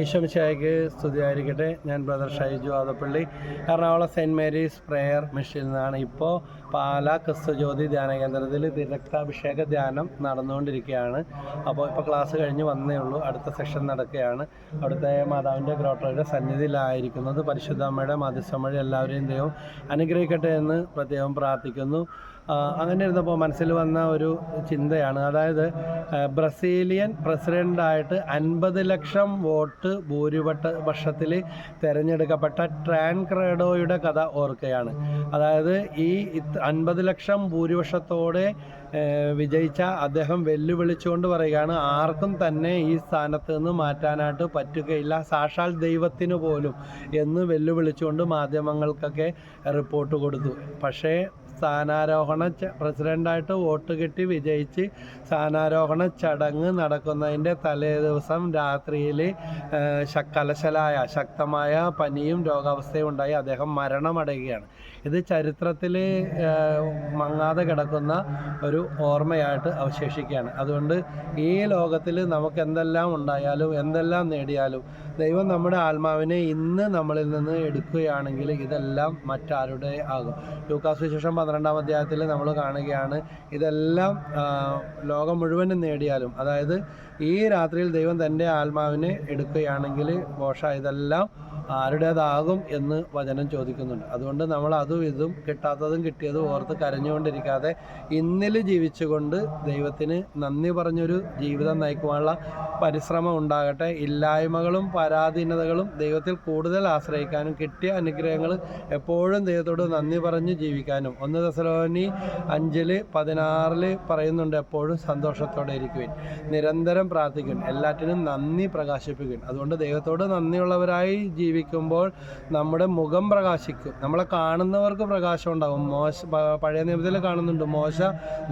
ഈശ്വമിശായിക്ക് സ്തുതിയായിരിക്കട്ടെ. ഞാൻ brother Shaiju Adappally. Ernakulam saint Mary's prayer മിഷനിൽ നിന്നാണ് ഇപ്പോൾ പാലാ ക്രിസ്തുജ്യോതി ധ്യാന കേന്ദ്രത്തിൽ തിരക്താഭിഷേക ധ്യാനം നടന്നുകൊണ്ടിരിക്കുകയാണ്. അപ്പോൾ ഇപ്പോൾ ക്ലാസ് കഴിഞ്ഞ് വന്നേ ഉള്ളൂ. അടുത്ത സെഷൻ നടക്കുകയാണ്. അവിടുത്തെ മാതാവിന്റെ ഗ്രോട്ടറിയുടെ സന്നിധിയിലായിരിക്കുന്നത് പരിശുദ്ധ അമ്മയുടെ മധ്യസ്ഥം എല്ലാവരെയും ദൈവം അനുഗ്രഹിക്കട്ടെ എന്ന് പ്രത്യേകം പ്രാർത്ഥിക്കുന്നു. അങ്ങനെ ഇരുന്നപ്പോൾ മനസ്സിൽ വന്ന ഒരു ചിന്തയാണ്. അതായത് ബ്രസീലിയൻ പ്രസിഡന്റായിട്ട് അൻപത് ലക്ഷം വോട്ട് ഭൂരിപക്ഷ പക്ഷത്തിൽ തിരഞ്ഞെടുക്കപ്പെട്ട ട്രാൻക്രേഡോയുടെ കഥ ഓർക്കുകയാണ്. അതായത് ഈ അൻപത് ലക്ഷം ഭൂരിപക്ഷത്തോടെ വിജയിച്ച അദ്ദേഹം വെല്ലുവിളിച്ചുകൊണ്ട് പറയുകയാണ് ആർക്കും തന്നെ ഈ സ്ഥാനത്ത് നിന്ന് മാറ്റാനായിട്ട് പറ്റുകയില്ല. സാക്ഷാൽ ദൈവത്തിന് പോലും എന്ന് വെല്ലുവിളിച്ചുകൊണ്ട് മാധ്യമങ്ങൾക്കൊക്കെ റിപ്പോർട്ട് കൊടുത്തു. പക്ഷേ സ്ഥാനാരോഹണ പ്രസിഡന്റായിട്ട് വോട്ട് കിട്ടി വിജയിച്ച് സ്ഥാനാരോഹണ ചടങ്ങ് നടക്കുന്നതിന്റെ തലേ ദിവസം രാത്രിയിൽ കലശലായ ശക്തമായ പനിയും രോഗാവസ്ഥയും ഉണ്ടായി അദ്ദേഹം മരണമടയുകയാണ്. ഇത് ചരിത്രത്തിൽ മങ്ങാതെ കിടക്കുന്ന ഒരു ഓർമ്മയായിട്ട് അവശേഷിക്കുകയാണ്. അതുകൊണ്ട് ഈ ലോകത്തിൽ നമുക്ക് എന്തെല്ലാം ഉണ്ടായാലും എന്തെല്ലാം നേടിയാലും ദൈവം നമ്മുടെ ആത്മാവിനെ ഇന്ന് നമ്മളിൽ നിന്ന് എടുക്കുകയാണെങ്കിൽ ഇതെല്ലാം മറ്റാരുടെ ആകും. ലൂക്കാസ് വിശേഷം പന്ത്രണ്ടാം അധ്യായത്തിൽ നമ്മൾ കാണുകയാണ്. ഇതെല്ലാം ലോകം മുഴുവനും നേടിയാലും അതായത് ഈ രാത്രിയിൽ ദൈവം തന്റെ ആത്മാവിനെ എടുക്കുകയാണെങ്കിൽ ബോഷ ഇതെല്ലാം ആരുടേതാകും എന്ന് വചനം ചോദിക്കുന്നുണ്ട്. അതുകൊണ്ട് നമ്മൾ അതും ഇതും കിട്ടാത്തതും കിട്ടിയതും ഓർത്ത് കരഞ്ഞുകൊണ്ടിരിക്കാതെ ഇന്നിൽ ജീവിച്ചുകൊണ്ട് ദൈവത്തിന് നന്ദി പറഞ്ഞൊരു ജീവിതം നയിക്കുവാനുള്ള പരിശ്രമം ഉണ്ടാകട്ടെ. ഇല്ലായ്മകളും പരാധീനതകളും ദൈവത്തിൽ കൂടുതൽ ആശ്രയിക്കാനും കിട്ടിയ അനുഗ്രഹങ്ങൾ എപ്പോഴും ദൈവത്തോട് നന്ദി പറഞ്ഞ് ജീവിക്കാനും. ഒന്ന് ദസലോനി അഞ്ചിൽ പതിനാറിൽ പറയുന്നുണ്ട് എപ്പോഴും സന്തോഷത്തോടെ ഇരിക്കുവിൻ. നിരന്തരം പ്രാർത്ഥിക്കും എല്ലാറ്റിനും നന്ദി പ്രകാശിപ്പിക്കും അതുകൊണ്ട് ദൈവത്തോട് നന്ദിയുള്ളവരായി ജീവിക്കുമ്പോൾ നമ്മുടെ മുഖം പ്രകാശിക്കും. നമ്മളെ കാണുന്നവർക്ക് പ്രകാശം ഉണ്ടാകും മോശ പഴയ നിയമത്തിൽ കാണുന്നുണ്ട്. മോശ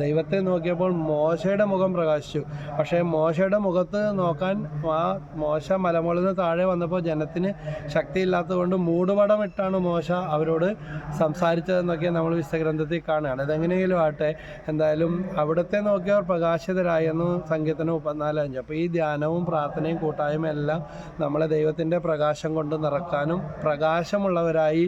ദൈവത്തെ നോക്കിയപ്പോൾ മോശയുടെ മുഖം പ്രകാശിച്ചു. പക്ഷേ മോശയുടെ മുഖത്ത് നോക്കാൻ ആ മോശ മലമുകളിൽ നിന്ന് താഴെ വന്നപ്പോൾ ജനത്തിന് ശക്തിയില്ലാത്തതുകൊണ്ട് മൂടുപടം ഇട്ടാണ് മോശ അവരോട് സംസാരിച്ചതെന്നൊക്കെ നമ്മൾ വിശ്വഗ്രന്ഥത്തിൽ കാണുകയാണ്. ഇതെങ്ങനെയെങ്കിലും ആട്ടെ എന്തായാലും അവിടുത്തെ നോക്കിയവർ പ്രകാശിതരായി എന്ന് സങ്കീർത്തനം മുപ്പത്തിനാലഞ്ച് അപ്പോൾ ഈ ധ്യാനവും പ്രാർത്ഥനയും കൂട്ടായ്മയെല്ലാം നമ്മളെ ദൈവത്തിന്റെ പ്രകാശം കൊണ്ട് നിറക്കാനും പ്രകാശമുള്ളവരായി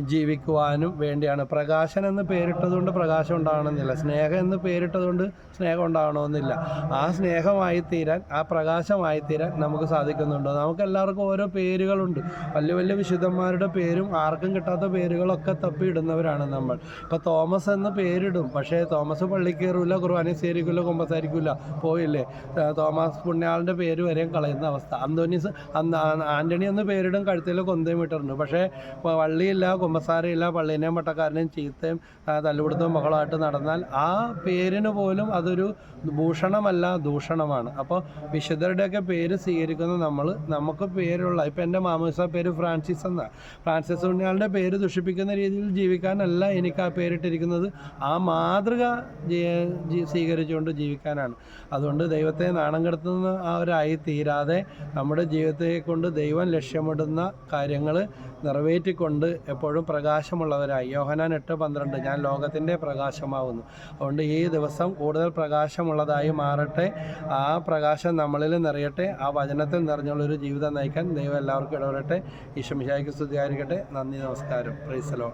ജീവിക്കുവാനും വേണ്ടിയാണ്. പ്രകാശൻ എന്ന് പേരിട്ടതുകൊണ്ട് പ്രകാശം ഉണ്ടാകണമെന്നില്ല. സ്നേഹം എന്ന് പേരിട്ടതുകൊണ്ട് സ്നേഹം ഉണ്ടാകണമെന്നില്ല. ആ സ്നേഹമായി തീരാൻ ആ പ്രകാശമായി തീരാൻ നമുക്ക് സാധിക്കുന്നുണ്ട്. നമുക്ക് എല്ലാവർക്കും ഓരോ പേരുകളുണ്ട്. വലിയ വലിയ വിശുദ്ധന്മാരുടെ പേരും ആർക്കും കിട്ടാത്ത പേരുകളൊക്കെ തപ്പി ഇടുന്നവരാണ് നമ്മൾ. ഇപ്പോൾ തോമസ് എന്ന് പേരിടും. പക്ഷേ തോമസ് പള്ളി കയറൂല കുർബാന സ്വീകരിക്കില്ല കുമ്പസാരിക്കില്ല പോയില്ലേ? തോമസ് പുണ്യാളിന്റെ പേര് വരെയും കളയുന്ന അവസ്ഥ. ആ- ആന്റണി എന്ന് പേരിടും കഴുത്തിൽ കൊന്തേ മീറ്ററുണ്ട് പക്ഷേ പ- വള്ളിയില്ല കുമ്പസാരയില്ല പള്ളീനെയും പട്ടക്കാരനെയും ചീത്തയും തല്ലുപിടുത്തവും മകളായിട്ട് നടന്നാൽ ആ പേരിന് പോലും അതൊരു ഭൂഷണമല്ല ദൂഷണമാണ്. അപ്പോൾ വിശുദ്ധരുടെയൊക്കെ പേര് സ്വീകരിക്കുന്ന നമ്മൾ നമുക്ക് പേരുള്ള ഇപ്പം എന്റെ മാമൂസ പേര് ഫ്രാൻസിസ് എന്നാണ് ഫ്രാൻസിസ് ഉണ്ണിയാളുടെ പേര് ദുഷിപ്പിക്കുന്ന രീതിയിൽ ജീവിക്കാനല്ല എനിക്ക് ആ പേരിട്ടിരിക്കുന്നത്. ആ മാതൃക സ്വീകരിച്ചുകൊണ്ട് ജീവിക്കാനാണ്. അതുകൊണ്ട് ദൈവത്തെ നാണം കെടുത്തുന്ന ആ ഒരായി തീരാതെ നമ്മുടെ ജീവിതത്തെ കൊണ്ട് ദൈവം ലക്ഷ്യമിടുന്ന കാര്യങ്ങൾ നിറവേറ്റിക്കൊണ്ട് എപ്പോഴും പ്രകാശമുള്ളവരായി. യോഹനാൻ എട്ട് പന്ത്രണ്ട് ഞാൻ ലോകത്തിന്റെ പ്രകാശമാവുന്നു. അതുകൊണ്ട് ഈ ദിവസം കൂടുതൽ പ്രകാശമുള്ളതായി മാറട്ടെ. ആ പ്രകാശം നമ്മളിൽ നിറയട്ടെ. ആ വചനത്തിൽ നിറഞ്ഞുള്ളൊരു ജീവിതം നയിക്കാൻ ദൈവം എല്ലാവർക്കും ഇടപെടട്ടെ ഈശ്വമിശായിക്ക് സ്തുതിയായിരിക്കട്ടെ. നന്ദി നമസ്കാരം. പ്രൈസലോ